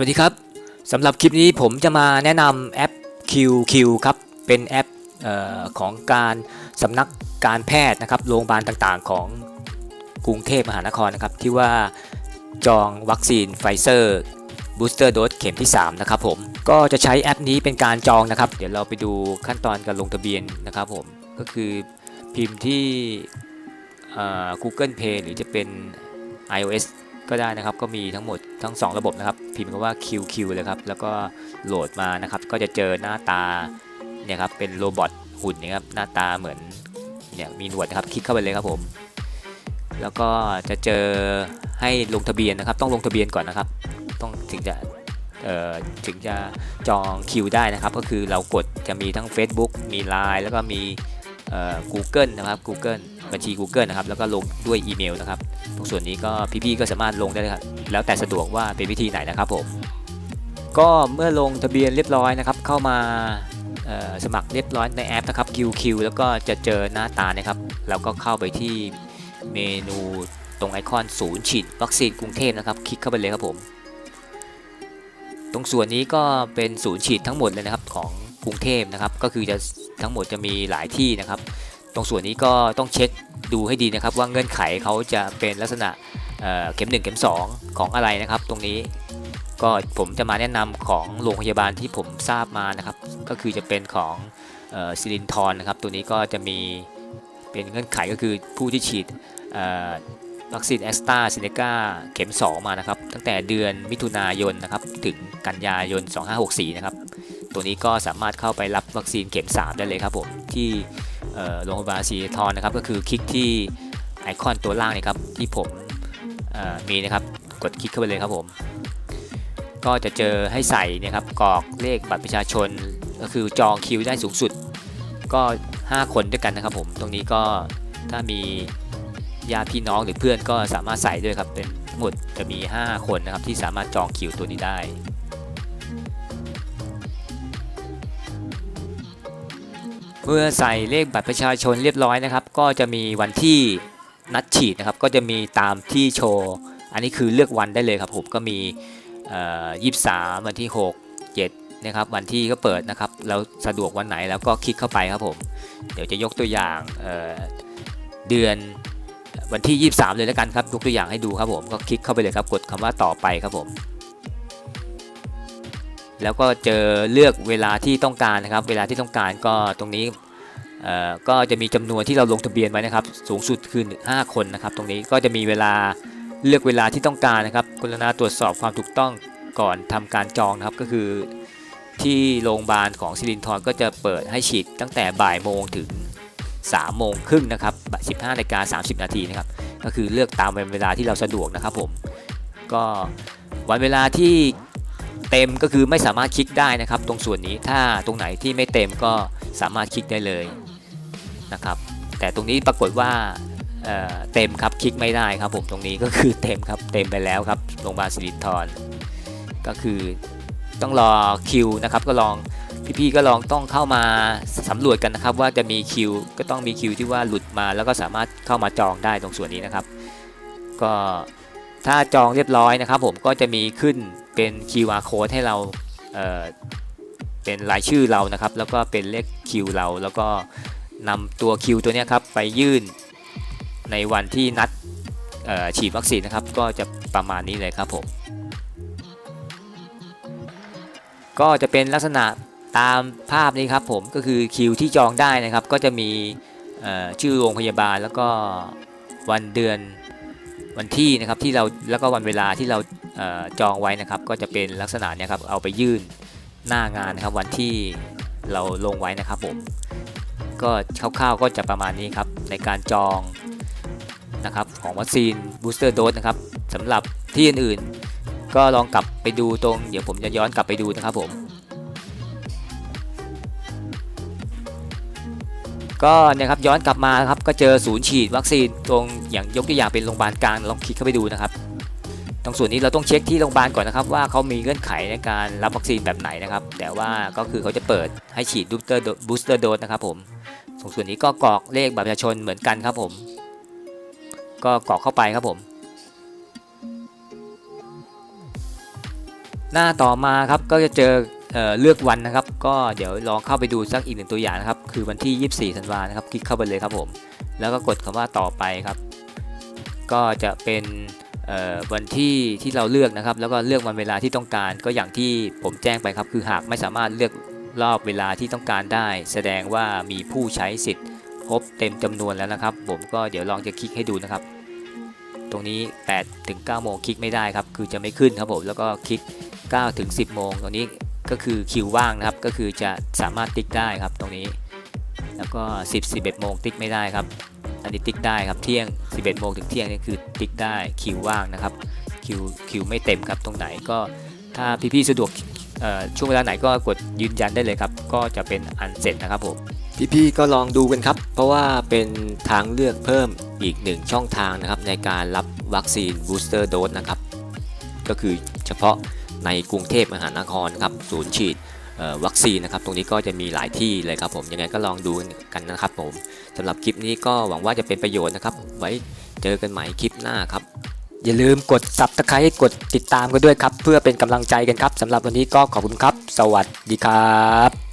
วัสดีครับสำหรับคลิปนี้ผมจะมาแนะนำแอป QQ ครับ เป็นแอปออของการสำนักการแพทย์นะครับโรงพยาบาลต่างๆ ของกรุงเทพมหานครนะครับ ที่ว่าจองวัคซีนไฟเซอร์บูสเตอร์โดสเข็มที่ 3 นะครับผม ก็จะใช้แอปนี้เป็นการจองนะครับ เดี๋ยวเราไปดูขั้นตอนการลงทะเบียนนะครับผม ก็คือพิมพ์ที่อ่อ Google Play หรือจะเป็น iOS ก็ได้นะครับ ก็มีทั้งหมดทั้ง 2 ระบบนะครับ พิมพ์คำว่า QQ เลยครับ แล้วก็โหลดมานะครับ ก็จะเจอหน้าตาเนี่ยครับ เป็นโรบอทหุ่นนะครับ หน้าตาเหมือนเนี่ยมีหนวดนะครับ คลิกเข้าไปเลยครับผม แล้วก็จะเจอให้ลงทะเบียนนะครับ ต้องลงทะเบียนก่อนนะครับ ต้องถึงจะเอ่อถึงจะจองคิวได้นะครับ ก็คือเรากดจะมีทั้ง Facebook มี Line แล้วก็มีเอ่อ Google นะครับ Google บัญชี Google นะครับ แล้วก็ลงด้วยอีเมลนะครับ ตรงส่วนนี้ก็พี่ๆก็สามารถลงได้เลยครับแล้วแต่สะดวกว่าเป็นวิธีไหนนะครับผมก็เมื่อลงทะเบียนเรียบร้อยนะครับ เข้ามาสมัครเรียบร้อยในแอปนะครับ QQ แล้วก็จะเจอหน้าตานะครับเราก็เข้าไปที่เมนูตรงไอคอนศูนย์ฉีดวัคซีนกรุงเทพนะครับ คลิกเข้าไปเลยครับผม ตรงส่วนนี้ก็เป็นศูนย์ฉีดทั้งหมดเลยนะครับของกรุงเทพนะครับ ก็คือจะทั้งหมดจะมีหลายที่นะครับ ตรงส่วนนี้ก็ต้องเช็ค ดูให้ดีนะครับว่าเงื่อนไขเขาจะเป็นลักษณะเเข็ม 1 เข็ม 2 ของอะไรนะครับ ตรงนี้ก็ผมจะมาแนะนำของโรงพยาบาลที่ผมทราบมานะครับ ก็คือจะเป็นของซิลินทรนนะครับ ตัวนี้ก็จะมีเป็นเงื่อนไขก็คือผู้ที่ฉีดวัคซีนแอสตราเซเนกาเข็ม 2 มานะครับ ตั้งแต่เดือนมิถุนายนนะครับ ถึงกันยายน 2564 นะครับ ตัวนี้ก็สามารถเข้าไปรับวัคซีนเข็ม 3 ได้เลยครับผมที่ โรงพยาบาลศรีทรนะครับก็คือคลิกที่ไอคอนตัวล่างนี่ครับที่ผมมีนะครับกดคลิกเข้าไปเลยครับผม ก็จะเจอให้ใส่เนะครับกรอกเลขบัตรประชาชน ก็คือจองคิวได้สูงสุด ก็ 5 คนด้วยกันนะครับผม ตรงนี้ก็ถ้ามีญาติพี่น้องหรือเพื่อนก็สามารถใส่ด้วยครับเป็นทั้งหมดจะมี 5 คนนะครับที่สามารถจองคิวตัวนี้ได้ มื่อใส่เลขบัตรประชาชนเรียบร้อยนะครับ ก็จะมีวันที่นัดฉีดนะครับ ก็จะมีตามที่โชว์ อันนี้คือเลือกวันได้เลยครับผมก็มียี่สามวันที่ 6 7นะครับวันที่ก็เปิดนะครับเราสะดวกวันไหนแล้วก็คลิกเข้าไปครับผม เดี๋ยวจะยกตัวอย่างเเดือนวันที่ 23 เลยแล้วกันครับยกตัวอย่างให้ดูครับผมก็คลิกเข้าไปเลยครับกดคำว่าต่อไปครับผม แล้วก็เจอเลือกเวลาที่ต้องการนะครับ เวลาที่ต้องการก็ตรงนี้ก็จะมีจำนวนที่เราลงทะเบียนไว้นะครับ สูงสุดคือ5คนนะครับ ตรงนี้ก็จะมีเวลาเลือกเวลาที่ต้องการนะครับกรุณาตรวจสอบความถูกต้องก่อนทำการจองนะครับก็คือที่โรงพยาบาลของซิลินทรก็จะเปิดให้ฉีดตั้งแต่บ่ายโมงถึง3โมงครึ่งนะครับ15นาฬิกา30 นาทีนะครับ ก็คือเลือกตามเวลาที่เราสะดวกนะครับผม ก็วันเวลาที่ เต็มก็คือไม่สามารถคลิกได้นะครับ ตรงส่วนนี้ถ้าตรงไหนที่ไม่เต็มก็สามารถคลิกได้เลยนะครับ แต่ตรงนี้ปรากฏว่าเเต็มครับคลิกไม่ได้ครับผมตรงนี้ก็คือเต็มครับเต็มไปแล้วครับโรงพยาบาลสิรินทรก็คือต้องรอคิวนะครับก็ลองพี่ๆก็ลองต้องเข้ามาสำรวจกันนะครับ ว่าจะมีคิวก็ต้องมีคิวที่ว่าหลุดมาแล้วก็สามารถเข้ามาจองได้ตรงส่วนนี้นะครับ ก็ ถ้าจองเรียบร้อยนะครับผมก็จะมีขึ้นเป็น QR code ให้เราเเป็นรายชื่อเรานะครับ แล้วก็เป็นเลขคิวเรา แล้วก็นำตัวคิวตัวนี้ครับไปยื่นในวันที่นัดฉีดวัคซีนนะครับ ก็จะประมาณนี้เลยครับผมก็จะเป็นลักษณะตามภาพนี้ครับผมก็คือคิวที่จองได้นะครับ ก็จะมีชื่อโรงพยาบาลแล้วก็วันเดือน วันที่นะครับที่เราแล้วก็วันเวลาที่เราเออจองไว้นะครับ ก็จะเป็นลักษณะเนี้ยครับเอาไปยื่นหน้างานนะครับวันที่เราลงไว้นะครับผมก็คร่าวๆก็จะประมาณนี้ครับในการจองนะครับของวัคซีนบูสเตอร์โดสนะครับสำหรับที่อื่นๆ ก็ลองกลับไปดูตรง เดี๋ยวผมจะย้อนกลับไปดูนะครับผม ก็เนี่ยครับย้อนกลับมาครับก็เจอศูนย์ฉีดวัคซีนตรงอย่างยกตัวอย่างเป็นโรงพยาบาลกลางลองคลิกเข้าไปดูนะครับ ตรงส่วนนี้เราต้องเช็คที่โรงพยาบาลก่อนนะครับ ว่าเขามีเงื่อนไขในการรับวัคซีนแบบไหนนะครับ แต่ว่าก็คือเขาจะเปิดให้ฉีดบูสเตอร์บูสเตอร์โดสนะครับผมตรงส่วนนี้ก็กรอกเลขบัตรประชาชนเหมือนกันครับผม ก็กรอกเข้าไปครับผม หน้าต่อมาครับก็จะเจอ เเลือกวันนะครับ ก็เดี๋ยวลองเข้าไปดูสักอีกหนึ่งตัวอย่างนะครับ คือวันที่ 24ธันวานะครับ คลิกเข้าไปเลยครับผม แล้วก็กดคำว่าต่อไปครับ ก็จะเป็นวันที่ที่เราเลือกนะครับ แล้วก็เลือกวันเวลาที่ต้องการ ก็อย่างที่ผมแจ้งไปครับ คือหากไม่สามารถเลือกรอบเวลาที่ต้องการได้ แสดงว่ามีผู้ใช้สิทธิ์ครบเต็มจำนวนแล้วนะครับ ผมก็เดี๋ยวลองจะคลิกให้ดูนะครับ ตรงนี้8ถึง9โมงคลิกไม่ได้ครับ คือจะไม่ขึ้นครับผม แล้วก็คลิก9ถึง10 โมงตรงนี้ ก็คือคิวว่างนะครับ ก็คือจะสามารถติ๊กได้ครับตรงนี้ แล้วก็ 10 11โมงติ๊กไม่ได้ครับ อันนี้ติ๊กได้ครับเที่ยง 11โมงถึงเที่ยงนี่คือติ๊กได้คิวว่างนะครับคิวคิวไม่เต็มครับตรงไหนก็ถ้าพี่ๆสะดวกช่วงเวลาไหนก็กดยืนยันได้เลยครับ ก็จะเป็นอันเสร็จนะครับผมพี่ๆก็ลองดูกันครับ เพราะว่าเป็นทางเลือกเพิ่มอีกหนึ่งช่องทางนะครับในการรับวัคซีนบูสเตอร์โดสนะครับ ก็คือเฉพาะ ในกรุงเทพมหานครครับศูนย์ฉีดวัคซีนนะครับตรงนี้ก็จะมีหลายที่เลยครับผมยังไงก็ลองดูกันนะครับผมสำหรับคลิปนี้ก็หวังว่าจะเป็นประโยชน์นะครับ ไว้เจอกันใหม่คลิปหน้าครับ อย่าลืมกด subscribe กดติดตามกันด้วยครับ เพื่อเป็นกำลังใจกันครับสำหรับวันนี้ก็ขอบคุณครับ สวัสดีครับ